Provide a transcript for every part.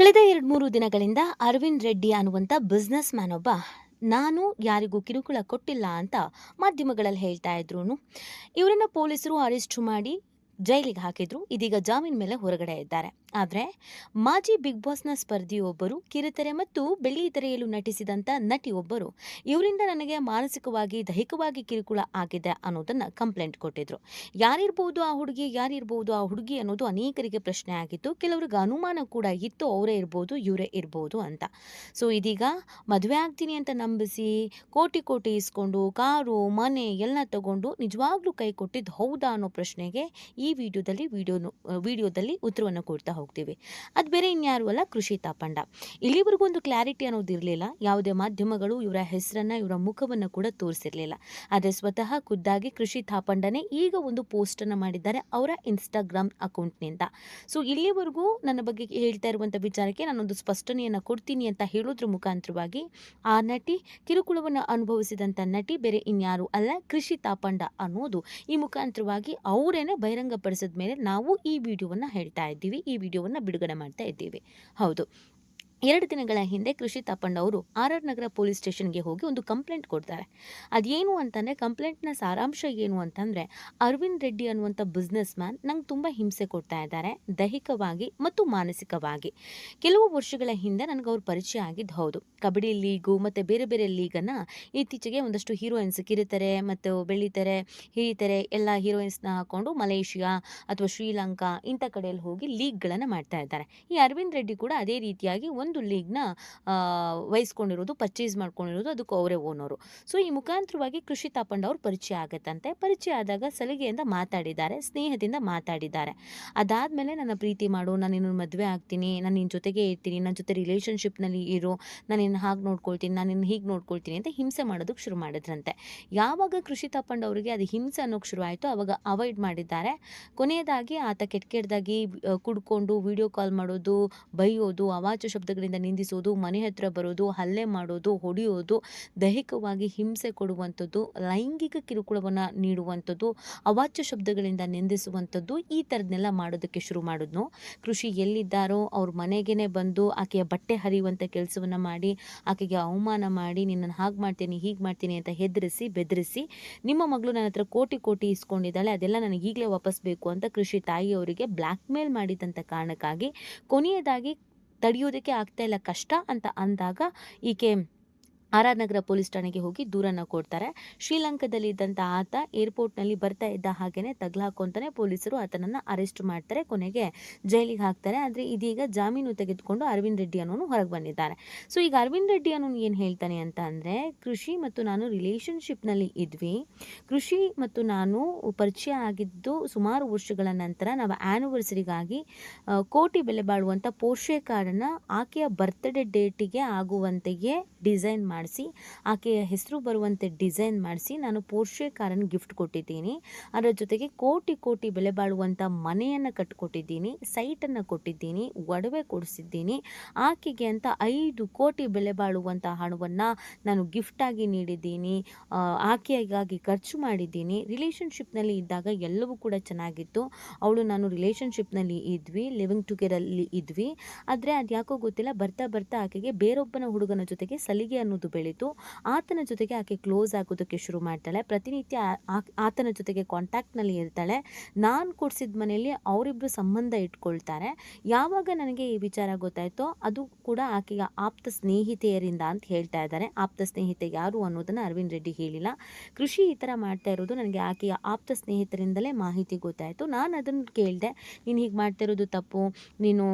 ಕಳೆದ ಎರಡು ಮೂರು ದಿನಗಳಿಂದ ಅರವಿಂದ್ ರೆಡ್ಡಿ ಅನ್ನುವಂಥ ಬಿಸ್ನೆಸ್ ಮ್ಯಾನ್ ಒಬ್ಬ, ನಾನು ಯಾರಿಗೂ ಕಿರುಕುಳ ಕೊಟ್ಟಿಲ್ಲ ಅಂತ ಮಾಧ್ಯಮಗಳಲ್ಲಿ ಹೇಳ್ತಾ ಇದ್ರು ಇವರನ್ನು ಪೊಲೀಸರು ಅರೆಸ್ಟ್ ಮಾಡಿ ಜೈಲಿಗೆ ಹಾಕಿದ್ರು, ಇದೀಗ ಜಾಮೀನ್ ಮೇಲೆ ಹೊರಗಡೆ ಇದ್ದಾರೆ. ಆದರೆ, ಮಾಜಿ ಬಿಗ್ ಬಾಸ್ನ ಸ್ಪರ್ಧಿಯೊಬ್ಬರು, ಕಿರುತೆರೆ ಮತ್ತು ಬೆಳ್ಳಿ ತೆರೆಯಲು ನಟಿಸಿದಂಥ ನಟಿಯೊಬ್ಬರು ಇವರಿಂದ ನನಗೆ ಮಾನಸಿಕವಾಗಿ, ದೈಹಿಕವಾಗಿ ಕಿರುಕುಳ ಆಗಿದೆ ಅನ್ನೋದನ್ನ ಕಂಪ್ಲೇಂಟ್ ಕೊಟ್ಟಿದ್ರು. ಯಾರಿರ್ಬೋದು ಆ ಹುಡುಗಿ, ಯಾರಿರ್ಬೋದು ಆ ಹುಡುಗಿ ಅನ್ನೋದು ಅನೇಕರಿಗೆ ಪ್ರಶ್ನೆ ಆಗಿತ್ತು. ಕೆಲವ್ರಿಗೆ ಅನುಮಾನ ಕೂಡ ಇತ್ತು, ಅವರೇ ಇರ್ಬೋದು, ಇವರೇ ಇರ್ಬೋದು ಅಂತ. ಸೊ ಇದೀಗ ಮದುವೆ ಆಗ್ತೀನಿ ಅಂತ ನಂಬಿಸಿ, ಕೋಟಿ ಕೋಟಿ ಇಸ್ಕೊಂಡು, ಕಾರು, ಮನೆ ಎಲ್ಲ ತಗೊಂಡು ನಿಜವಾಗ್ಲೂ ಕೈ ಕೊಟ್ಟಿದ್ದು ಹೌದಾ ಅನ್ನೋ ಪ್ರಶ್ನೆಗೆ ಈ ವಿಡಿಯೋದಲ್ಲಿ ವಿಡಿಯೋನು ವಿಡಿಯೋದಲ್ಲಿ ಉತ್ತರವನ್ನು ಕೊಡ್ತಾ ಹೋಗ್ತೀವಿ. ಅದು ಬೇರೆ ಇನ್ಯಾರು ಅಲ್ಲ? ಕೃಷಿ ತಾಪಂಡ. ಇಲ್ಲಿವರೆಗೂ ಒಂದು ಕ್ಲಾರಿಟಿ ಅನ್ನೋದು ಇರಲಿಲ್ಲ. ಯಾವುದೇ ಮಾಧ್ಯಮಗಳು ಇವರ ಹೆಸರನ್ನ, ಇವರ ಮುಖವನ್ನು ಕೂಡ ತೋರಿಸಿರಲಿಲ್ಲ. ಆದರೆ ಸ್ವತಃ ಖುದ್ದಾಗಿ ಕೃಷಿ ತಾಪಂಡನೇ ಈಗ ಒಂದು ಪೋಸ್ಟನ್ನು ಮಾಡಿದ್ದಾರೆ ಅವರ ಇನ್ಸ್ಟಾಗ್ರಾಮ್ ಅಕೌಂಟ್ನಿಂದ. ಸೊ, ಇಲ್ಲಿವರೆಗೂ ನನ್ನ ಬಗ್ಗೆ ಹೇಳ್ತಾ ಇರುವಂಥ ವಿಚಾರಕ್ಕೆ ನಾನೊಂದು ಸ್ಪಷ್ಟನೆಯನ್ನು ಕೊಡ್ತೀನಿ ಅಂತ ಹೇಳೋದ್ರ ಮುಖಾಂತರವಾಗಿ, ಆ ನಟಿ ಕಿರುಕುಳವನ್ನು ಅನುಭವಿಸಿದಂಥ ನಟಿ ಬೇರೆ ಇನ್ಯಾರು ಅಲ್ಲ? ಕೃಷಿ ತಾಪಂಡ ಅನ್ನೋದು ಈ ಮುಖಾಂತರವಾಗಿ ಅವರೇನೆ ಬಹಿರಂಗಪಡಿಸಿದ ಮೇಲೆ ನಾವು ಈ ವಿಡಿಯೋವನ್ನು ಹೇಳ್ತಾ ಇದ್ದೀವಿ ಈ ವಿಡಿಯೋವನ್ನು ಬಿಡುಗಡೆ ಮಾಡ್ತಾ ಇದ್ದೀವಿ. ಹೌದು. ಎರಡು ದಿನಗಳ ಹಿಂದೆ ಕೃಷಿ ತಾಪಂಡ ಅವರು ಆರ್ ಆರ್ ನಗರ ಪೊಲೀಸ್ ಸ್ಟೇಷನ್ಗೆ ಹೋಗಿ ಒಂದು ಕಂಪ್ಲೇಂಟ್ ಕೊಡ್ತಾರೆ. ಅದೇನು ಅಂತಂದರೆ ಕಂಪ್ಲೇಂಟ್ನ ಸಾರಾಂಶ ಏನು ಅಂತಂದರೆ ಅರವಿಂದ್ ರೆಡ್ಡಿ ಅನ್ನುವಂಥ ಬಿಸ್ನೆಸ್ ಮ್ಯಾನ್ ನಂಗೆ ತುಂಬ ಹಿಂಸೆ ಕೊಡ್ತಾ ಇದ್ದಾರೆ, ದೈಹಿಕವಾಗಿ ಮತ್ತು ಮಾನಸಿಕವಾಗಿ. ಕೆಲವು ವರ್ಷಗಳ ಹಿಂದೆ ನನಗೆ ಅವ್ರ ಪರಿಚಯ ಆಗಿದ್ದು ಹೌದು. ಕಬಡ್ಡಿ ಲೀಗು ಮತ್ತು ಬೇರೆ ಬೇರೆ ಲೀಗನ್ನು ಇತ್ತೀಚೆಗೆ ಒಂದಷ್ಟು ಹೀರೋಯಿನ್ಸ್ ಕಿರಿತೆರೆ ಮತ್ತು ಬೆಳ್ಳಿತೆರೆ, ಹಿರಿತಾರೆ ಎಲ್ಲ ಹೀರೋಯಿನ್ಸ್ನ ಹಾಕೊಂಡು ಮಲೇಷಿಯಾ ಅಥವಾ ಶ್ರೀಲಂಕಾ ಇಂಥ ಕಡೆಯಲ್ಲಿ ಹೋಗಿ ಲೀಗ್ಗಳನ್ನು ಮಾಡ್ತಾ ಇದ್ದಾರೆ. ಈ ಅರವಿಂದ್ ರೆಡ್ಡಿ ಕೂಡ ಅದೇ ರೀತಿಯಾಗಿ ಒಂದು ಲೀಗ್ನ ವಹಿಸ್ಕೊಂಡಿರೋದು, ಪರ್ಚೇಸ್ ಮಾಡ್ಕೊಂಡಿರೋದು ಅದಕ್ಕೆ ಅವರೇ ಓನರು. ಸೊ, ಈ ಮುಖಾಂತರವಾಗಿ ಕೃಷಿ ತಾಪಂಡ ಅವ್ರು ಪರಿಚಯ ಆಗತ್ತಂತೆ. ಪರಿಚಯ ಆದಾಗ ಸಲಿಗೆಯಿಂದ ಮಾತಾಡಿದ್ದಾರೆ, ಸ್ನೇಹದಿಂದ ಮಾತಾಡಿದ್ದಾರೆ. ಅದಾದಮೇಲೆ ನನ್ನ ಪ್ರೀತಿ ಮಾಡು, ನಾನು ನಿನ್ನ ಮದುವೆ ಆಗ್ತೀನಿ, ನಾನು ನಿನ್ನ ಜೊತೆಗೆ ಇರ್ತೀನಿ ನನ್ನ ಜೊತೆ ರಿಲೇಷನ್ಶಿಪ್ನಲ್ಲಿ ಇರೋ, ನಾನು ನಿನ್ನ ಹಾಗೆ ನೋಡ್ಕೊಳ್ತೀನಿ, ನಾನು ನಿನ್ನ ಹೀಗೆ ನೋಡ್ಕೊಳ್ತೀನಿ ಅಂತ ಹಿಂಸೆ ಮಾಡೋದಕ್ಕೆ ಶುರು ಮಾಡಿದ್ರಂತೆ. ಯಾವಾಗ ಕೃಷಿ ತಾಪಂಡ ಅವರಿಗೆ ಅದು ಹಿಂಸೆ ಅನ್ನೋಕ್ಕೆ ಶುರು ಆಯಿತು ಅವಾಯ್ಡ್ ಮಾಡಿದ್ದಾರೆ. ಕೊನೆಯದಾಗಿ ಆತ ಕೆಟ್ಟ ಕೆಟ್ಟದಾಗಿ ಕುಡ್ಕೊಂಡು ವಿಡಿಯೋ ಕಾಲ್ ಮಾಡೋದು, ಬೈಯೋದು, ಅವಾಚ್ಯ ಶಬ್ದಗಳಿಂದ ನಿಂದಿಸುವುದು ಮನೆ ಹತ್ರ ಬರೋದು, ಹಲ್ಲೆ ಮಾಡೋದು, ಹೊಡೆಯೋದು, ದೈಹಿಕವಾಗಿ ಹಿಂಸೆ ಕೊಡುವಂಥದ್ದು, ಲೈಂಗಿಕ ಕಿರುಕುಳವನ್ನು ನೀಡುವಂಥದ್ದು, ಅವಾಚ್ಯ ಶಬ್ದಗಳಿಂದ ನಿಂದಿಸುವಂಥದ್ದು ಈ ಥರದನ್ನೆಲ್ಲ ಮಾಡೋದಕ್ಕೆ ಶುರು ಮಾಡಿದ್ನು. ಕೃಷಿ ಎಲ್ಲಿದ್ದಾರೋ ಅವ್ರ ಮನೆಗೇ ಬಂದು ಆಕೆಯ ಬಟ್ಟೆ ಹರಿಯುವಂಥ ಕೆಲಸವನ್ನು ಮಾಡಿ, ಆಕೆಗೆ ಅವಮಾನ ಮಾಡಿ, ನಿನ್ನನ್ನು ಹಾಗೆ ಮಾಡ್ತೀನಿ, ಹೀಗೆ ಮಾಡ್ತೀನಿ ಅಂತ ಹೆದರಿಸಿ, ಬೆದರಿಸಿ, ನಿಮ್ಮ ಮಗಳು ನನ್ನ ಹತ್ರ ಕೋಟಿ ಕೋಟಿ ಇಸ್ಕೊಂಡಿದ್ದಾಳೆ, ಅದೆಲ್ಲ ನನಗೆ ಈಗಲೇ ವಾಪಸ್ ಬೇಕು ಅಂತ ಕೃಷಿ ತಾಯಿಯವರಿಗೆ ಬ್ಲ್ಯಾಕ್ ಮೇಲ್ ಮಾಡಿದಂಥ ಕಾರಣಕ್ಕಾಗಿ ಕೊನೆಯದಾಗಿ ತಡೆಯೋದಕ್ಕೆ ಆಗ್ತಾ ಇಲ್ಲ ಕಷ್ಟ ಅಂತ ಅಂದಾಗ ಈಕೆ ಆರ್ ನಗರ ಪೊಲೀಸ್ ಠಾಣೆಗೆ ಹೋಗಿ ದೂರನ್ನು ಕೊಡ್ತಾರೆ. ಶ್ರೀಲಂಕಾದಲ್ಲಿ ಇದ್ದಂಥ ಆತ ಏರ್ಪೋರ್ಟ್ನಲ್ಲಿ ಬರ್ತಾ ಇದ್ದ ಹಾಗೆಯೇ ತಗ್ಲಾಕೊಂತಾನೆ ಪೊಲೀಸರು ಆತನನ್ನು ಅರೆಸ್ಟ್ ಮಾಡ್ತಾರೆ, ಕೊನೆಗೆ ಜೈಲಿಗೆ ಹಾಕ್ತಾರೆ. ಆದರೆ ಇದೀಗ ಜಾಮೀನು ತೆಗೆದುಕೊಂಡು ಅರವಿಂದ್ ರೆಡ್ಡಿ ಅನ್ನೋನು ಹೊರಗೆ ಬಂದಿದ್ದಾರೆ. ಸೊ, ಈಗ ಅರವಿಂದ್ ರೆಡ್ಡಿ ಅನ್ನೋನು ಏನು ಹೇಳ್ತಾನೆ ಅಂತ ಅಂದರೆ, ಕೃಷಿ ಮತ್ತು ನಾನು ರಿಲೇಷನ್ಶಿಪ್ನಲ್ಲಿ ಇದ್ವಿ. ಕೃಷಿ ಮತ್ತು ನಾನು ಪರಿಚಯ ಆಗಿದ್ದು ಸುಮಾರು ವರ್ಷಗಳ ನಂತರ ನಾವು ಆ್ಯನಿವರ್ಸರಿಗಾಗಿ ಕೋಟಿ ಬೆಲೆ ಬಾಳುವಂಥ ಪೋಷೆ ಕಾರ್ಡನ್ನು ಆಕೆಯ ಬರ್ತ್ಡೇ ಡೇಟಿಗೆ ಆಗುವಂತೆಯೇ ಡಿಸೈನ್ ಮಾಡಿಸಿ, ಆಕೆಯ ಹೆಸರು ಬರುವಂತೆ ಡಿಸೈನ್ ಮಾಡಿಸಿ ನಾನು ಪೋರ್ಷೆ ಕಾರನ್ನು ಗಿಫ್ಟ್ ಕೊಟ್ಟಿದ್ದೀನಿ. ಅದರ ಜೊತೆಗೆ ಕೋಟಿ ಕೋಟಿ ಬೆಲೆ ಬಾಳುವಂಥ ಮನೆಯನ್ನು ಕಟ್ಟಿಕೊಟ್ಟಿದ್ದೀನಿ ಸೈಟನ್ನು ಕೊಟ್ಟಿದ್ದೀನಿ, ಒಡವೆ ಕೊಡಿಸಿದ್ದೀನಿ. ಆಕೆಗೆ ಅಂತ ಐದು ಕೋಟಿ ಬೆಲೆ ಬಾಳುವಂಥ ಹಣವನ್ನು ನಾನು ಗಿಫ್ಟಾಗಿ ನೀಡಿದ್ದೀನಿ. ಆಕೆಗಾಗಿ ಖರ್ಚು ಮಾಡಿದ್ದೀನಿ. ರಿಲೇಷನ್ಶಿಪ್ನಲ್ಲಿ ಇದ್ದಾಗ ಎಲ್ಲವೂ ಕೂಡ ಚೆನ್ನಾಗಿತ್ತು. ಅವಳು ನಾನು ರಿಲೇಷನ್ಶಿಪ್ನಲ್ಲಿ ಇದ್ವಿ ಲಿವಿಂಗ್ ಟುಗೆರಲ್ಲಿ ಇದ್ವಿ. ಆದರೆ ಅದು ಯಾಕೋ ಗೊತ್ತಿಲ್ಲ, ಬರ್ತಾ ಬರ್ತಾ ಆಕೆಗೆ ಬೇರೊಬ್ಬನ ಹುಡುಗನ ಜೊತೆಗೆ ಸಲಿಗೆ ಅನ್ನೋದು ಬೆಳೀತು ಆತನ ಜೊತೆಗೆ ಆಕೆ ಕ್ಲೋಸ್ ಆಗೋದಕ್ಕೆ ಶುರು ಮಾಡ್ತಾಳೆ. ಪ್ರತಿನಿತ್ಯ ಆತನ ಜೊತೆಗೆ ಕಾಂಟ್ಯಾಕ್ಟ್ನಲ್ಲಿ ಇರ್ತಾಳೆ. ನಾನು ಕೊಡಿಸಿದ ಮನೆಯಲ್ಲಿ ಅವರಿಬ್ಬರು ಸಂಬಂಧ ಇಟ್ಕೊಳ್ತಾರೆ. ಯಾವಾಗ ನನಗೆ ಈ ವಿಚಾರ ಗೊತ್ತಾಯಿತೋ ಅದು ಕೂಡ ಆಕೆಯ ಆಪ್ತ ಸ್ನೇಹಿತೆಯರಿಂದ ಅಂತ ಹೇಳ್ತಾ ಇದ್ದಾರೆ. ಆಪ್ತ ಸ್ನೇಹಿತೆ ಯಾರು ಅನ್ನೋದನ್ನು ಅರವಿಂದ್ ರೆಡ್ಡಿ ಹೇಳಿಲ್ಲ. ಕೃಷಿ ಈ ಥರ ಮಾಡ್ತಾ ಇರೋದು ನನಗೆ ಆಕೆಯ ಆಪ್ತ ಸ್ನೇಹಿತರಿಂದಲೇ ಮಾಹಿತಿ ಗೊತ್ತಾಯಿತು. ನಾನು ಅದನ್ನು ಕೇಳಿದೆ, ನೀನು ಹೀಗೆ ಮಾಡ್ತಾ ಇರೋದು ತಪ್ಪು. ನೀನು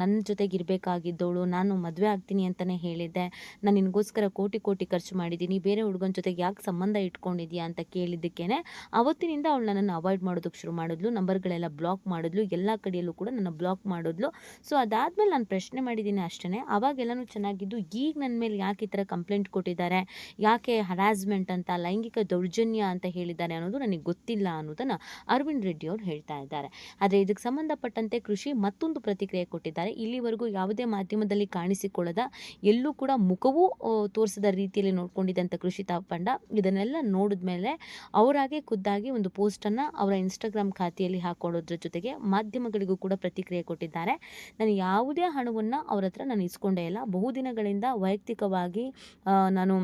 ನನ್ನ ಜೊತೆಗೆ ಇರಬೇಕಾಗಿದ್ದವಳು ನಾನು ಮದುವೆ ಆಗ್ತೀನಿ ಅಂತಲೇ ಹೇಳಿದ್ದೆ. ನಾನು ನಿನಗೋಸ್ಕರ ಕೋಟಿ ಕೋಟಿ ಖರ್ಚು ಮಾಡಿದ್ದೀನಿ, ಬೇರೆ ಹುಡುಗನ ಜೊತೆಗೆ ಯಾಕೆ ಸಂಬಂಧ ಇಟ್ಕೊಂಡಿದ್ಯಾ ಅಂತ ಕೇಳಿದ್ದಕ್ಕೇನೆ ಅವತ್ತಿನಿಂದ ಅವಳು ನನ್ನನ್ನು ಅವಾಯ್ಡ್ ಮಾಡೋದಕ್ಕೆ ಶುರು ಮಾಡಿದ್ಲು, ನಂಬರ್ಗಳೆಲ್ಲ ಬ್ಲಾಕ್ ಮಾಡಿದ್ಲು, ಎಲ್ಲ ಕಡೆಯಲ್ಲೂ ಕೂಡ ನನ್ನ ಬ್ಲಾಕ್ ಮಾಡಿದ್ಲು. ಸೊ ಅದಾದಮೇಲೆ ನಾನು ಪ್ರಶ್ನೆ ಮಾಡಿದ್ದೀನಿ ಅಷ್ಟೇ ಅವಾಗೆಲ್ಲನೂ ಚೆನ್ನಾಗಿದ್ದು, ಈಗ ನನ್ನ ಮೇಲೆ ಯಾಕೆ ಈ ಥರ ಕಂಪ್ಲೇಂಟ್ ಕೊಟ್ಟಿದ್ದಾರೆ, ಯಾಕೆ ಹರಾಸ್ಮೆಂಟ್ ಅಂತ, ಲೈಂಗಿಕ ದೌರ್ಜನ್ಯ ಅಂತ ಹೇಳಿದ್ದಾರೆ ಅನ್ನೋದು ನನಗೆ ಗೊತ್ತಿಲ್ಲ ಅನ್ನೋದನ್ನು ಅರವಿಂದ್ ರೆಡ್ಡಿ ಅವರು ಹೇಳ್ತಾ ಇದ್ದಾರೆ. ಆದರೆ ಇದಕ್ಕೆ ಸಂಬಂಧಪಟ್ಟಂತೆ ಕೃಷಿ ಮತ್ತೊಂದು ಪ್ರತಿಕ್ರಿಯೆ ಕೊಟ್ಟಿದ್ದಾರೆ, ಇಲ್ಲಿವರೆಗೂ ಯಾವುದೇ ಮಾಧ್ಯಮದಲ್ಲಿ ಕಾಣಿಸಿಕೊಳ್ಳದ, ಎಲ್ಲೂ ಕೂಡ ಮುಖವೂ ತೋರಿಸಿದ ರೀತಿಯಲ್ಲಿ ನೋಡ್ಕೊಂಡಿದ್ದಂಥ ಕೃಷಿ ತಾಪಂಡ ಇದನ್ನೆಲ್ಲ ನೋಡಿದ್ಮೇಲೆ ಅವರಾಗೆ ಖುದ್ದಾಗಿ ಒಂದು ಪೋಸ್ಟನ್ನು ಅವರ ಇನ್ಸ್ಟಾಗ್ರಾಮ್ ಖಾತೆಯಲ್ಲಿ ಹಾಕೊಳ್ಳೋದ್ರ ಜೊತೆಗೆ ಮಾಧ್ಯಮಗಳಿಗೂ ಕೂಡ ಪ್ರತಿಕ್ರಿಯೆ ಕೊಟ್ಟಿದ್ದಾರೆ. ನಾನು ಯಾವುದೇ ಹಣವನ್ನು ಅವ್ರ ಹತ್ರ ನಾನು ಇಸ್ಕೊಂಡೇ ಇಲ್ಲ. ಬಹುದಿನಗಳಿಂದ ವೈಯಕ್ತಿಕವಾಗಿ ನಾನು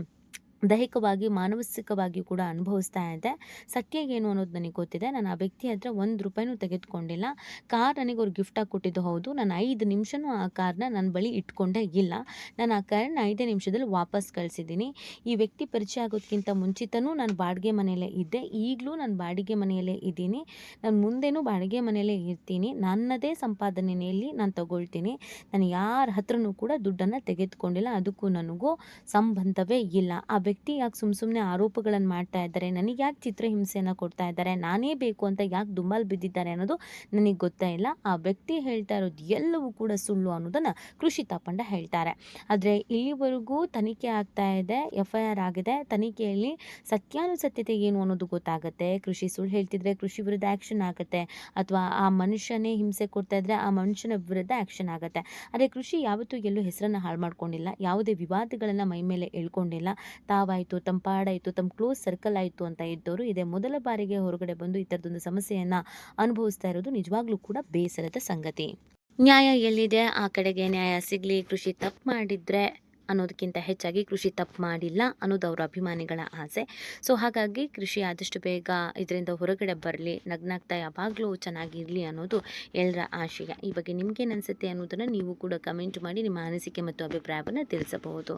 ದೈಹಿಕವಾಗಿ, ಮಾನಸಿಕವಾಗಿಯೂ ಕೂಡ ಅನುಭವಿಸ್ತಾ ಇದೆ ಸತ್ಯ ಏನು ಅನ್ನೋದು ನನಗೆ ಗೊತ್ತಿದೆ. ನಾನು ಆ ವ್ಯಕ್ತಿ ಹತ್ರ ಒಂದು ರೂಪಾಯಿನೂ ತೆಗೆದುಕೊಂಡಿಲ್ಲ. ಕಾರ್ ನನಗೆ ಅವ್ರು ಗಿಫ್ಟಾಗಿ ಕೊಟ್ಟಿದ್ದು ಹೌದು. ನಾನು ಐದು ನಿಮಿಷನೂ ಆ ಕಾರ್ನ ನನ್ನ ಬಳಿ ಇಟ್ಕೊಂಡೇ ಇಲ್ಲ. ನಾನು ಆ ಕಾರ್ನ ಐದೇ ನಿಮಿಷದಲ್ಲಿ ವಾಪಸ್ ಕಳಿಸಿದ್ದೀನಿ. ಈ ವ್ಯಕ್ತಿ ಪರಿಚಯ ಆಗೋದಕ್ಕಿಂತ ಮುಂಚಿತನೂ ನಾನು ಬಾಡಿಗೆ ಮನೆಯಲ್ಲೇ ಇದ್ದೆ. ಈಗಲೂ ನಾನು ಬಾಡಿಗೆ ಮನೆಯಲ್ಲೇ ಇದ್ದೀನಿ. ನಾನು ಮುಂದೆನೂ ಬಾಡಿಗೆ ಮನೆಯಲ್ಲೇ ಇರ್ತೀನಿ. ನನ್ನದೇ ಸಂಪಾದನೆಯಲ್ಲಿ ನಾನು ತಗೊಳ್ತೀನಿ. ನಾನು ಯಾರ ಹತ್ರನೂ ಕೂಡ ದುಡ್ಡನ್ನು ತೆಗೆದುಕೊಂಡಿಲ್ಲ. ಅದಕ್ಕೂ ನನಗೂ ಸಂಬಂಧವೇ ಇಲ್ಲ. ಆ ವ್ಯಕ್ತಿ ಯಾಕೆ ಸುಮ್ಮ ಸುಮ್ಮನೆ ಆರೋಪಗಳನ್ನು ಮಾಡ್ತಾ ಇದ್ದಾರೆ? ನನಗೆ ಯಾಕೆ ಚಿತ್ರಹಿಂಸೆಯನ್ನು ಕೊಡ್ತಾ ಇದ್ದಾರೆ? ನಾನೇ ಬೇಕು ಅಂತ ಯಾಕೆ ದುಮ್ಮಲ್ ಬಿದ್ದಿದ್ದಾರೆ ಅನ್ನೋದು ನನಗೆ ಗೊತ್ತೇ ಇಲ್ಲ. ಆ ವ್ಯಕ್ತಿ ಹೇಳ್ತಾ ಇರೋದು ಎಲ್ಲವೂ ಕೂಡ ಸುಳ್ಳು ಅನ್ನೋದನ್ನು ಕೃಷಿ ತಾಪಂಡ ಹೇಳ್ತಾರೆ. ಆದರೆ ಇಲ್ಲಿವರೆಗೂ ತನಿಖೆ ಆಗ್ತಾ ಇದೆ ಎಫ್ ಐ ಆರ್ ಆಗಿದೆ. ತನಿಖೆಯಲ್ಲಿ ಸತ್ಯಾನುಸತ್ಯತೆ ಏನು ಅನ್ನೋದು ಗೊತ್ತಾಗುತ್ತೆ? ಕೃಷಿ ಸುಳ್ಳು ಹೇಳ್ತಿದ್ರೆ ಕೃಷಿ ವಿರುದ್ಧ ಆ್ಯಕ್ಷನ್ ಆಗುತ್ತೆ? ಅಥವಾ ಆ ಮನುಷ್ಯನೇ ಹಿಂಸೆ ಕೊಡ್ತಾ ಇದ್ರೆ ಆ ಮನುಷ್ಯನ ವಿರುದ್ಧ ಆ್ಯಕ್ಷನ್ ಆಗುತ್ತೆ? ಆದರೆ ಕೃಷಿ ಯಾವತ್ತೂ ಎಲ್ಲೂ ಹೆಸರನ್ನು ಹಾಳು ಮಾಡ್ಕೊಂಡಿಲ್ಲ. ಯಾವುದೇ ವಿವಾದಗಳನ್ನು ಮೈ ಮೇಲೆ ಎಳ್ಕೊಂಡಿಲ್ಲ. ತಾವಾಯಿತು ತಮ್ಮ ಪಾಡಾಯಿತು, ತಮ್ಮ ಕ್ಲೋಸ್ ಸರ್ಕಲ್ ಆಯಿತು ಅಂತ ಇದ್ದವರು ಇದೇ ಮೊದಲ ಬಾರಿಗೆ ಹೊರಗಡೆ ಬಂದು ಈ ಥರದೊಂದು ಸಮಸ್ಯೆಯನ್ನು ಅನುಭವಿಸ್ತಾ ಇರೋದು ನಿಜವಾಗ್ಲೂ ಕೂಡ ಬೇಸರದ ಸಂಗತಿ. ನ್ಯಾಯ ಎಲ್ಲಿದೆ? ಆ ಕಡೆಗೆ ನ್ಯಾಯ ಸಿಗಲಿ, ಕೃಷಿ ತಪ್ಪು ಮಾಡಿದರೆ ಅನ್ನೋದಕ್ಕಿಂತ ಹೆಚ್ಚಾಗಿ ಕೃಷಿ ತಪ್ಪು ಮಾಡಿಲ್ಲ ಅನ್ನೋದು ಅವರ ಅಭಿಮಾನಿಗಳ ಆಸೆ. ಸೊ ಹಾಗಾಗಿ ಕೃಷಿ ಆದಷ್ಟು ಬೇಗ ಇದರಿಂದ ಹೊರಗಡೆ ಬರಲಿ, ನಗ್ನಾಗ್ತಾ ಯಾವಾಗಲೂ ಚೆನ್ನಾಗಿರಲಿ ಅನ್ನೋದು ಎಲ್ಲರ ಆಶಯ. ಈ ಬಗ್ಗೆ ನಿಮಗೇನು ಅನಿಸುತ್ತೆ ಅನ್ನೋದನ್ನು ನೀವು ಕೂಡ ಕಮೆಂಟ್ ಮಾಡಿ ನಿಮ್ಮ ಅನಿಸಿಕೆ ಮತ್ತು ಅಭಿಪ್ರಾಯವನ್ನು ತಿಳಿಸಬಹುದು.